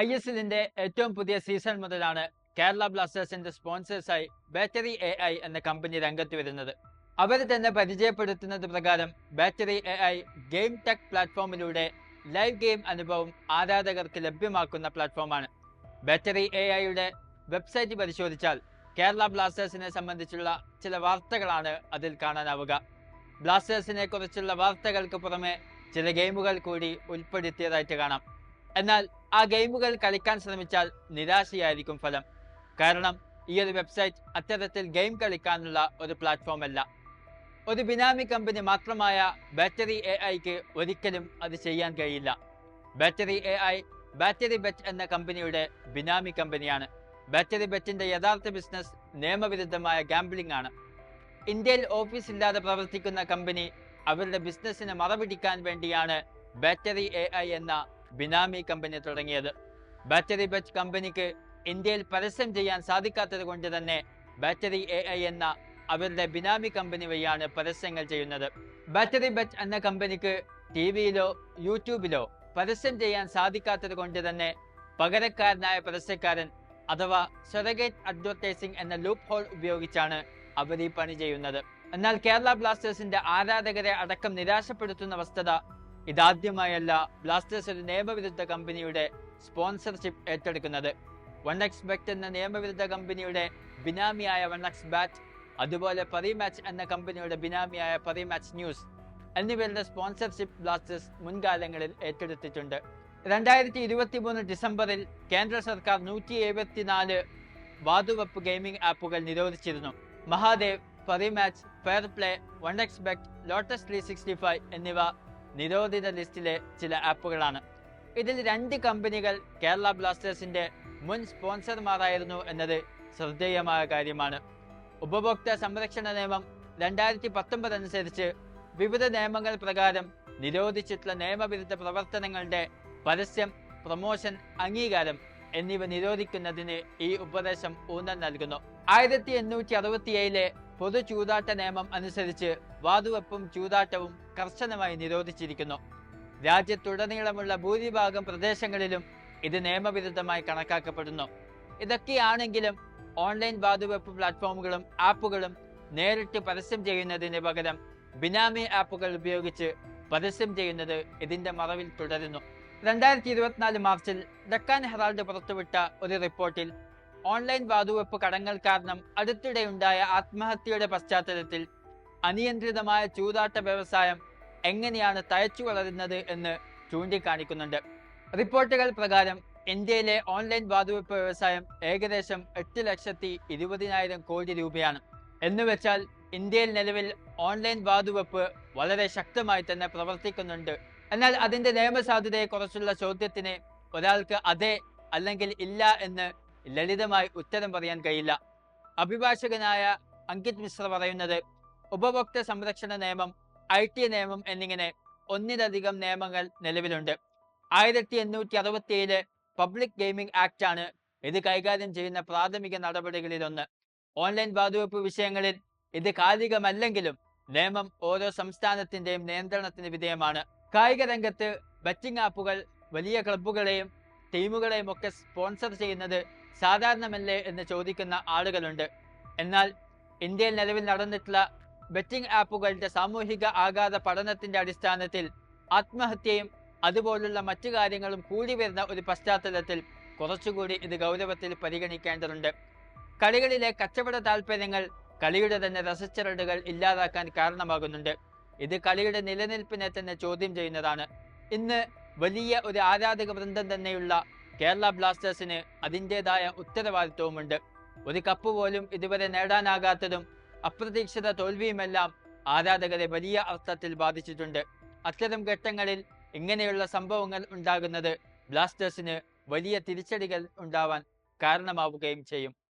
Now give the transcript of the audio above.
I S എല്ലിന്റെ ഏറ്റവും പുതിയ സീസൺ മുതലാണ് കേരള ബ്ലാസ്റ്റേഴ്സിന്റെ സ്പോൺസേഴ്സായി ബാറ്ററി എ ഐ എന്ന കമ്പനി രംഗത്ത് വരുന്നത്. അവർ തന്നെ പരിചയപ്പെടുത്തുന്നത് പ്രകാരം battery A I game tech പ്ലാറ്റ്ഫോമിലൂടെ live game അനുഭവം ആരാധകർക്ക് ലഭ്യമാക്കുന്ന പ്ലാറ്റ്ഫോമാണ്. ബാറ്ററി എ ഐയുടെ വെബ്സൈറ്റ് പരിശോധിച്ചാൽ കേരള ബ്ലാസ്റ്റേഴ്സിനെ സംബന്ധിച്ചുള്ള ചില വാർത്തകളാണ് അതിൽ കാണാനാവുക. ബ്ലാസ്റ്റേഴ്സിനെ കുറിച്ചുള്ള വാർത്തകൾക്ക് പുറമെ ചില ഗെയിമുകൾ കൂടി ഉൾപ്പെടുത്തിയതായിട്ട് കാണാം. എന്നാൽ ആ ഗെയിമുകൾ കളിക്കാൻ ശ്രമിച്ചാൽ നിരാശയായിരിക്കും ഫലം. കാരണം ഈ ഒരു വെബ്സൈറ്റ് അത്തരത്തിൽ ഗെയിം കളിക്കാനുള്ള ഒരു പ്ലാറ്റ്ഫോം അല്ല ഒരു ബിനാമി കമ്പനി മാത്രമായ ബാറ്ററി എ ഐക്ക് ഒരിക്കലും അത് ചെയ്യാൻ കഴിയില്ല. Battery A I battery bet എന്ന കമ്പനിയുടെ ബിനാമി കമ്പനിയാണ്. ബാറ്ററി ബെറ്റിന്റെ യഥാർത്ഥ ബിസിനസ് നിയമവിരുദ്ധമായ ഗാംബ്ലിംഗ് ആണ്. ഇന്ത്യയിൽ ഓഫീസ് ഇല്ലാതെ പ്രവർത്തിക്കുന്ന കമ്പനി അവരുടെ ബിസിനസ്സിനെ മറപിടിക്കാൻ വേണ്ടിയാണ് ബാറ്ററി എ എന്ന ബിനാമി കമ്പനി തുടങ്ങിയത്. ബാറ്ററി ബച്ച് കമ്പനിക്ക് ഇന്ത്യയിൽ പരസ്യം ചെയ്യാൻ സാധിക്കാത്തത് കൊണ്ട് തന്നെ ബാറ്ററി എ ഐ എന്ന അവരുടെ ബിനാമി കമ്പനി വഴിയാണ് പരസ്യങ്ങൾ ചെയ്യുന്നത്. ബാറ്ററി ബച്ച് എന്ന കമ്പനിക്ക് ടി വിയിലോ യൂട്യൂബിലോ പരസ്യം ചെയ്യാൻ സാധിക്കാത്തത് കൊണ്ട് തന്നെ പകരക്കാരനായ പരസ്യക്കാരൻ അഥവാ സെറഗേറ്റ് അഡ്വർടൈസിംഗ് എന്ന ലൂപ്പ് ഹോൾ ഉപയോഗിച്ചാണ് അവർ ഈ പണി ചെയ്യുന്നത്. എന്നാൽ കേരള ബ്ലാസ്റ്റേഴ്സിന്റെ ആരാധകരെ അടക്കം നിരാശപ്പെടുത്തുന്ന വസ്തുത ഇതാദ്യമായല്ല ബ്ലാസ്റ്റേഴ്സ് ഒരു നിയമവിരുദ്ധ കമ്പനിയുടെ സ്പോൺസർഷിപ്പ് ഏറ്റെടുക്കുന്നത്. വൺ എക്സ് ബെറ്റ് എന്ന നിയമവിരുദ്ധ കമ്പനിയുടെ ബിനാമിയായ വൺ എക്സ് ബാറ്റ് അതുപോലെ പറി മാച്ച് എന്ന കമ്പനിയുടെ ബിനാമിയായ പറി മാച്ച് ന്യൂസ് എന്നിവരുടെ സ്പോൺസർഷിപ്പ് ബ്ലാസ്റ്റേഴ്സ് മുൻകാലങ്ങളിൽ ഏറ്റെടുത്തിട്ടുണ്ട്. രണ്ടായിരത്തി ഇരുപത്തി മൂന്ന് ഡിസംബറിൽ കേന്ദ്ര സർക്കാർ നൂറ്റി എഴുപത്തിനാല് വാതുവെപ്പ് ഗെയിമിംഗ് ആപ്പുകൾ നിരോധിച്ചിരുന്നു. Mahadev Parimatch fair play one x bet lotus three sixty five എന്നിവ നിരോധിത ലിസ്റ്റിലെ ചില ആപ്പുകളാണ്. ഇതിൽ രണ്ട് കമ്പനികൾ കേരള ബ്ലാസ്റ്റേഴ്സിന്റെ മുൻ സ്പോൺസർമാരായിരുന്നു എന്നത് ശ്രദ്ധേയമായ കാര്യമാണ്. ഉപഭോക്തൃ സംരക്ഷണ നിയമം രണ്ടായിരത്തി പത്തൊമ്പത് അനുസരിച്ച് വിവിധ നിയമങ്ങൾ പ്രകാരം നിരോധിച്ചിട്ടുള്ള നിയമവിരുദ്ധ പ്രവർത്തനങ്ങളുടെ പരസ്യം പ്രമോഷൻ അംഗീകാരം എന്നിവ നിരോധിക്കുന്നതിന് ഈ ഉപദേശം ഊന്നൽ നൽകുന്നു. ആയിരത്തി എണ്ണൂറ്റി അറുപത്തിയേഴിലെ പൊതു ചൂതാട്ട നിയമം അനുസരിച്ച് വാതുവെപ്പും ചൂതാട്ടവും കർശനമായി നിരോധിച്ചിരിക്കുന്നു. രാജ്യത്തുടനീളമുള്ള ഭൂരിഭാഗം പ്രദേശങ്ങളിലും ഇത് നിയമവിരുദ്ധമായി കണക്കാക്കപ്പെടുന്നു. ഇതൊക്കെയാണെങ്കിലും ഓൺലൈൻ വാതുവെപ്പ് പ്ലാറ്റ്ഫോമുകളും ആപ്പുകളും നേരിട്ട് പരസ്യം ചെയ്യുന്നതിന് പകരം ബിനാമി ആപ്പുകൾ ഉപയോഗിച്ച് പരസ്യം ചെയ്യുന്നത് ഇതിന്റെ മറവിൽ തുടരുന്നു. രണ്ടായിരത്തി ഇരുപത്തിനാല് മാർച്ചിൽ ഡക്കാൻ ഹെറാൾഡ് പുറത്തുവിട്ട ഒരു റിപ്പോർട്ടിൽ ഓൺലൈൻ വാതുവെപ്പ് കടങ്ങൾ കാരണം അടുത്തിടെയുണ്ടായ ആത്മഹത്യയുടെ പശ്ചാത്തലത്തിൽ അനിയന്ത്രിതമായ ചൂതാട്ട വ്യവസായം എങ്ങനെയാണ് തയച്ചു വളരുന്നത് എന്ന് ചൂണ്ടിക്കാണിക്കുന്നുണ്ട്. റിപ്പോർട്ടുകൾ പ്രകാരം ഇന്ത്യയിലെ ഓൺലൈൻ വാതുവെപ്പ് വ്യവസായം ഏകദേശം എട്ട് ലക്ഷത്തി ഇരുപതിനായിരം കോടി രൂപയാണ്. എന്നുവെച്ചാൽ ഇന്ത്യയിൽ നിലവിൽ ഓൺലൈൻ വാതുവെപ്പ് വളരെ ശക്തമായി തന്നെ പ്രവർത്തിക്കുന്നുണ്ട്. എന്നാൽ അതിന്റെ നിയമസാധുതയെക്കുറിച്ചുള്ള ചോദ്യത്തിന് ഒരാൾക്ക് അതെ അല്ലെങ്കിൽ ഇല്ല എന്ന് ലളിതമായി ഉത്തരം പറയാൻ കഴിയില്ല. അഭിഭാഷകനായ അങ്കിത് മിശ്ര പറയുന്നത് ഉപഭോക്തൃ സംരക്ഷണ നിയമം ഐ ടി നിയമം എന്നിങ്ങനെ ഒന്നിലധികം നിയമങ്ങൾ നിലവിലുണ്ട്. ആയിരത്തി എണ്ണൂറ്റി അറുപത്തിയേഴ് പബ്ലിക് ഗെയിമിംഗ് ആക്ട് ആണ് ഇത് കൈകാര്യം ചെയ്യുന്ന പ്രാഥമിക നടപടികളിലൊന്ന്. ഓൺലൈൻ വാതുവെപ്പ് വിഷയങ്ങളിൽ ഇത് കാലികമല്ലെങ്കിലും നിയമം ഓരോ സംസ്ഥാനത്തിന്റെയും നിയന്ത്രണത്തിന് വിധേയമാണ്. കായിക രംഗത്ത് ബറ്റിംഗ് ആപ്പുകൾ വലിയ ക്ലബ്ബുകളെയും ടീമുകളെയും ഒക്കെ സ്പോൺസർ ചെയ്യുന്നത് സാധാരണമല്ലേ എന്ന് ചോദിക്കുന്ന ആളുകളുണ്ട്. എന്നാൽ ഇന്ത്യയിൽ നിലവിൽ നടന്നിട്ടുള്ള ബെറ്റിംഗ് ആപ്പുകളുടെ സാമൂഹിക ആഘാത പഠനത്തിന്റെ അടിസ്ഥാനത്തിൽ ആത്മഹത്യയും അതുപോലുള്ള മറ്റു കാര്യങ്ങളും കൂടി വരുന്ന ഒരു പശ്ചാത്തലത്തിൽ കുറച്ചുകൂടി ഇത് ഗൗരവത്തിൽ പരിഗണിക്കേണ്ടതുണ്ട്. കളികളിലെ കച്ചവട താല്പര്യങ്ങൾ കളിയുടെ തന്നെ രസച്ചരടുകൾ ഇല്ലാതാക്കാൻ കാരണമാകുന്നുണ്ട്. ഇത് കളിയുടെ നിലനിൽപ്പിനെ തന്നെ ചോദ്യം ചെയ്യുന്നതാണ്. ഇന്ന് വലിയ ഒരു ആരാധക വൃന്ദം തന്നെയുള്ള കേരള ബ്ലാസ്റ്റേഴ്സിന് അതിന്റെതായ ഉത്തരവാദിത്വവുമുണ്ട്. ഒരു കപ്പ് പോലും ഇതുവരെ നേടാനാകാത്തതും അപ്രതീക്ഷിത തോൽവിയുമെല്ലാം ആരാധകരെ വലിയ അർത്ഥത്തിൽ ബാധിച്ചിട്ടുണ്ട്. അത്തരം ഘട്ടങ്ങളിൽ ഇങ്ങനെയുള്ള സംഭവങ്ങൾ ഉണ്ടാകുന്നത് ബ്ലാസ്റ്റേഴ്സിന് വലിയ തിരിച്ചടികൾ ഉണ്ടാവാൻ കാരണമാവുകയും ചെയ്യും.